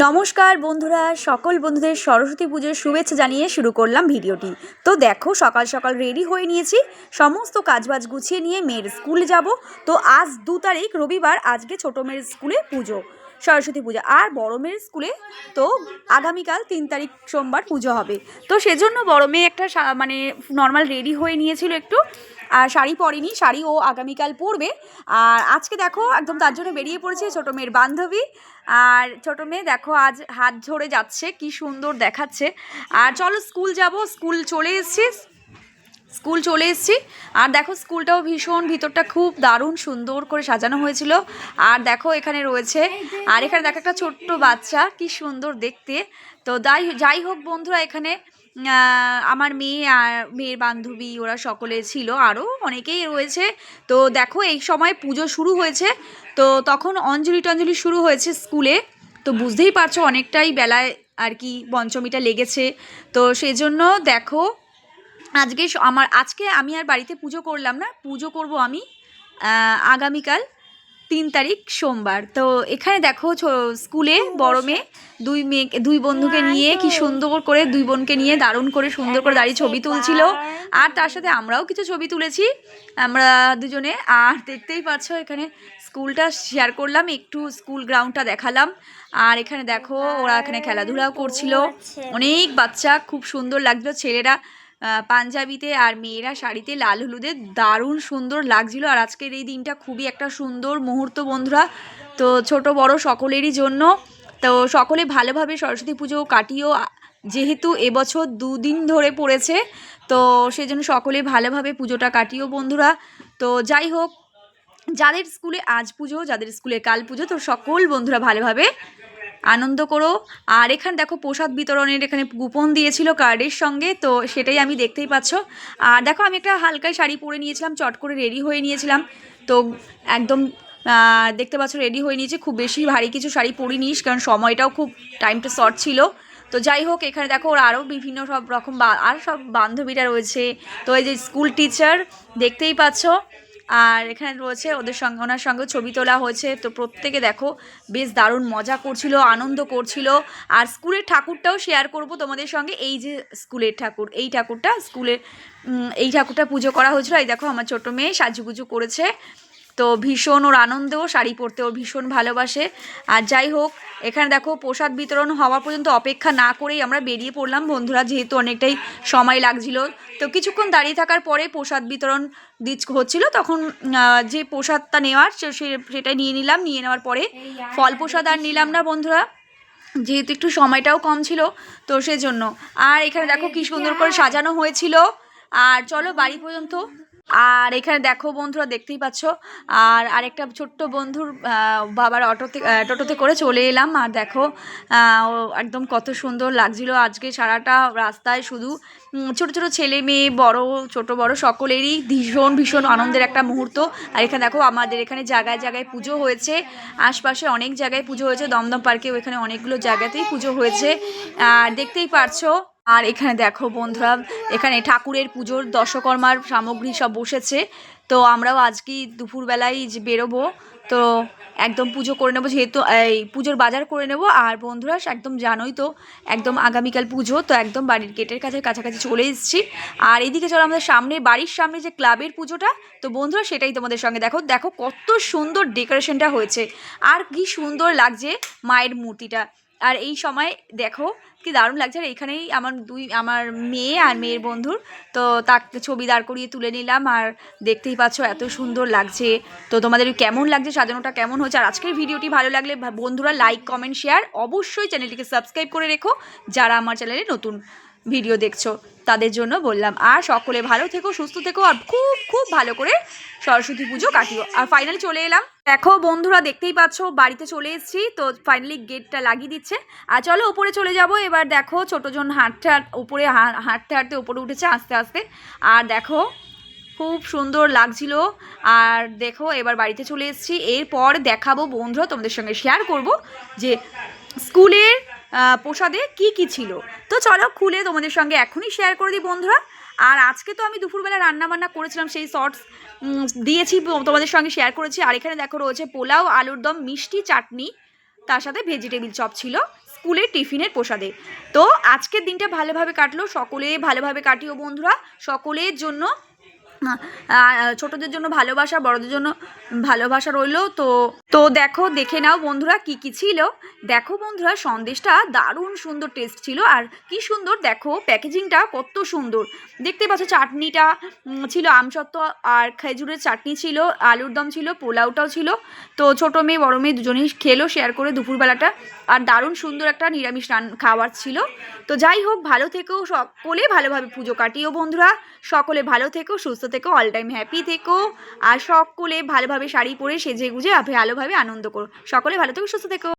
নমস্কার বন্ধুরা, সকল বন্ধুদের সরস্বতী পুজোর শুভেচ্ছা জানিয়ে শুরু করলাম ভিডিওটি। তো দেখো, সকাল সকাল রেডি হয়ে নিয়েছি। সমস্ত কাজবাজ গুছিয়ে নিয়ে মেয়ের স্কুলে যাব। তো আজ দু তারিখ, রবিবার আজকে ছোটো মেয়ের স্কুলে পুজো। সরস্বতী পূজা। আর বড় মেয়ের স্কুলে তো আগামীকাল তিন তারিখ সোমবার পুজো হবে। তো সেজন্য বড় মেয়ে একটা মানে নর্মাল রেডি হয়ে নিয়েছিল একটু। আর শাড়ি পরেনি শাড়ি ও আগামীকাল পরবে। আর আজকে দেখো একদম তার জন্য বেরিয়ে পড়েছে ছোটো মেয়ের বান্ধবী। আর ছোটো মেয়ে দেখো আজ হাত ধরে যাচ্ছে, কি সুন্দর দেখাচ্ছে। আর চলো স্কুল যাব, স্কুল চলে এসেছি। স্কুল চলে এসেছি। আর দেখো, স্কুলটাও ভীষণ, ভিতরটা খুব দারুণ সুন্দর করে সাজানো হয়েছিল। আর দেখো, এখানে রয়েছে, আর এখানে দেখো একটা ছোট্ট বাচ্চা, কি সুন্দর দেখতে। তো যাই যাই হোক বন্ধুরা, এখানে আমার মেয়ে আর মেয়ের বান্ধবী, ওরা সকলে ছিল আরও অনেকেই রয়েছে। তো দেখো, এই সময় পুজো শুরু হয়েছে। তো তখন অঞ্জলি টঞ্জলি শুরু হয়েছে স্কুলে। তো বুঝতেই পারছ, অনেকটাই বেলায় আর কি পঞ্চমীটা লেগেছে। তো সেই জন্য দেখো আজকে আমার আজকে আমি আর বাড়িতে পুজো করলাম না পুজো করব আমি আগামীকাল তিন তারিখ সোমবার। তো এখানে দেখো স্কুলে বড় মেয়ে দুই মেয়ে দুই বন্ধুকে নিয়ে কি সুন্দর করে দুই বোনকে নিয়ে দারুণ করে সুন্দর করে দাঁড়িয়ে ছবি তুলছিল। আর তার সাথে আমরাও কিছু ছবি তুলেছি। আমরা দুজনে আর দেখতেই পাচ্ছ এখানে স্কুলটা শেয়ার করলাম একটু স্কুল গ্রাউন্ডটা দেখালাম। আর এখানে দেখো ওরা এখানে খেলাধুলাও করছিল। অনেক বাচ্চা খুব সুন্দর লাগছিল। ছেলেরা পাঞ্জাবিতে আর মেয়েরা শাড়িতে লাল হলুদে দারুণ সুন্দর লাগছিল। আর আজকের এই দিনটা খুবই একটা সুন্দর মুহূর্ত বন্ধুরা। তো ছোট বড় সকলেরই জন্য। তো সকলে ভালোভাবে সরস্বতী পুজো কাটিয়েও যেহেতু এবছর দুদিন ধরে পড়েছে, তো সেজন্য সকলে ভালোভাবে পুজোটা কাটিও বন্ধুরা। তো যাই হোক, যাদের স্কুলে আজ পুজো, যাদের স্কুলে কাল পুজো, তো সকল বন্ধুরা ভালোভাবে আনন্দ করো। আর এখানে দেখো প্রসাদ বিতরণের এখানে কুপন দিয়েছিল কার্ডের সঙ্গে, তো সেটাই আমি দেখতেই পাচ্ছ। আর দেখো আমি একটা হালকাই শাড়ি পরে নিয়েছিলাম, চট করে রেডি হয়ে নিয়েছিলাম। তো একদম দেখতে পাচ্ছ রেডি হয়ে নিয়েছি। খুব বেশি ভারী কিছু শাড়ি পরিনিস কারণ সময়টাও খুব টাইমটা শর্ট ছিল। তো যাই হোক, এখানে দেখো ওর আরও বিভিন্ন সব রকম আর সব বান্ধবীরা রয়েছে। তো এই যে স্কুল টিচার দেখতেই পাচ্ছ। আর এখানে রয়েছে ওদের সঙ্গে, ওনার সঙ্গে ছবি তোলা হয়েছে। তো প্রত্যেকে দেখো, বেশ দারুণ মজা করছিল, আনন্দ করছিল। আর স্কুলের ঠাকুরটাও শেয়ার করব তোমাদের সঙ্গে। এই যে স্কুলের ঠাকুর, এই ঠাকুরটা স্কুলের এই ঠাকুরটা পুজো করা হয়েছিল। এই দেখো, আমার ছোটো মেয়ে সাজুগুজু করেছে। তো ভীষণ ওর আনন্দ শাড়ি পরতে ওর ভীষণ ভালোবাসে। আর যাই হোক এখানে দেখো প্রসাদ বিতরণ হওয়া পর্যন্ত অপেক্ষা না করেই আমরা বেরিয়ে পড়লাম। বন্ধুরা যেহেতু অনেকটাই সময় লাগছিল তো কিছুক্ষণ দাঁড়িয়ে থাকার পরে প্রসাদ বিতরণ দিচ হচ্ছিল। তখন যে প্রসাদটা নেওয়ার সেটা নিয়ে নিলাম। নিয়ে নেওয়ার পরে ফল প্রসাদ আর নিলাম না বন্ধুরা। যেহেতু একটু সময়টাও কম ছিল তো সেজন্য। আর এখানে দেখো কি সুন্দর করে সাজানো হয়েছিল। আর চলো বাড়ি পর্যন্ত আর এখানে দেখো বন্ধুরা, দেখতেই পাচ্ছ। আর আরেকটা ছোট্ট বন্ধুর বাবার অটোতে টোটোতে করে চলে এলাম। আর দেখো একদম কত সুন্দর লাগছিল। আজকে সারাটা রাস্তায় শুধু ছোট ছোট ছেলে মেয়ে, বড়, ছোট বড় সকলেরই ভীষণ ভীষণ আনন্দের একটা মুহূর্ত। আর এখানে দেখো, আমাদের এখানে জায়গায় জায়গায় পুজো হয়েছে। আশপাশে অনেক জায়গায় পুজো হয়েছে। দমদম পার্কেও এখানে অনেকগুলো জায়গাতেই পুজো হয়েছে। আর দেখতেই পারছ আর এখানে দেখো বন্ধুরা, এখানে ঠাকুরের পুজোর দশকর্মার সামগ্রী সব বসেছে। তো আমরাও আজকে দুপুরবেলায় যে বেরোবো, তো একদম পুজো করে নেব যেহেতু, এই পুজোর বাজার করে নেব। আর বন্ধুরা, একদম জানোই তো, একদম আগামীকাল পুজো, তো একদম বাড়ির গেটের কাছে, কাছাকাছি চলে এসেছি। আর এদিকে চলো, আমাদের সামনে, বাড়ির সামনে যে ক্লাবের পুজোটা, তো বন্ধুরা, সেটাই তোমাদের সঙ্গে দেখো। দেখো কত সুন্দর ডেকোরেশনটা হয়েছে। আর কি সুন্দর লাগছে মায়ের মূর্তিটা। আর এই সময় দেখো কি দারুণ লাগছে। আর এখানেই আমার দুই, আমার মেয়ে আর মেয়ের বন্ধুর। তো তাকে, ছবি দাঁড় করিয়ে তুলে নিলাম। আর দেখতেই পাচ্ছ এত সুন্দর লাগছে। তো তোমাদের কেমন লাগছে, সাজানোটা কেমন হচ্ছে? আর আজকের ভিডিওটি ভালো লাগলে বন্ধুরা লাইক, কমেন্ট, শেয়ার অবশ্যই চ্যানেলটিকে সাবস্ক্রাইব করে রেখো। যারা আমার চ্যানেলে নতুন ভিডিও দেখছ, তাদের জন্য বললাম। আর সকলে ভালো থেকো, সুস্থ থেকো, আর খুব খুব ভালো করে সরস্বতী পুজো কাটিও। আর ফাইনালি চলে এলাম। দেখো বন্ধুরা, দেখতেই পাচ্ছ, বাড়িতে চলে এসেছি, তো ফাইনালি গেটটা লাগিয়ে দিচ্ছে। আর চলো উপরে চলে যাব, এবার দেখো ছোটোজন হাঁটতে হাঁট, উপরে হাঁটতে হাঁটতে উপরে উঠেছে আস্তে আস্তে। আর দেখো, খুব সুন্দর লাগছিল। আর দেখো, এবার বাড়িতে চলে এসেছি। এরপর দেখাবো বন্ধুরা, তোমাদের সঙ্গে শেয়ার করব যে স্কুলের প্রসাদে কি কি ছিল? তো চলো খুলে তোমাদের সঙ্গে এখনই শেয়ার করে দিই বন্ধুরা। আর আজকে তো আমি দুপুরবেলা রান্না বান্না করেছিলাম সেই শর্টস দিয়েছি, তোমাদের সঙ্গে শেয়ার করেছি। আর এখানে দেখো রয়েছে পোলাও, আলুর দম, মিষ্টি, চাটনি, তার সাথে ভেজিটেবিল চপ ছিল, স্কুলের টিফিনের প্রসাদে। তো আজকের দিনটা ভালোভাবে কাটলো, সকলে ভালোভাবে কাটিও বন্ধুরা। সকলের জন্য ছোটদের জন্য ভালোবাসা, বড়দের জন্য ভালোবাসা রইল। তো তো দেখো, দেখে নাও বন্ধুরা কি কি ছিল। দেখো বন্ধুরা, সন্দেশটা দারুণ সুন্দর টেস্ট ছিল আর কি সুন্দর দেখো প্যাকেজিংটা কত সুন্দর। দেখতে পাচ্ছ চাটনিটা ছিল আমসত্ত্ব আর খেজুরের চাটনি ছিল, আলুর দম ছিল, পোলাওটাও ছিল। তো ছোটো মেয়ে, বড় মেয়ে দুজনেই খেলো শেয়ার করে দুপুরবেলাটা আর দারুণ সুন্দর একটা নিরামিষ রান, খাবার ছিল। তো যাই হোক, ভালো থেকো, সকলে ভালোভাবে পুজো কাটিও বন্ধুরা। সকলে ভালো থেকো, সুস্থ থেকো অল টাইম হ্যাপি থেকো। আর সকলে ভালোভাবে শাড়ি পরে সেজে গুজে ভালোভাবে আনন্দ করো। সকলে ভালো থেকো সুস্থ থেকো।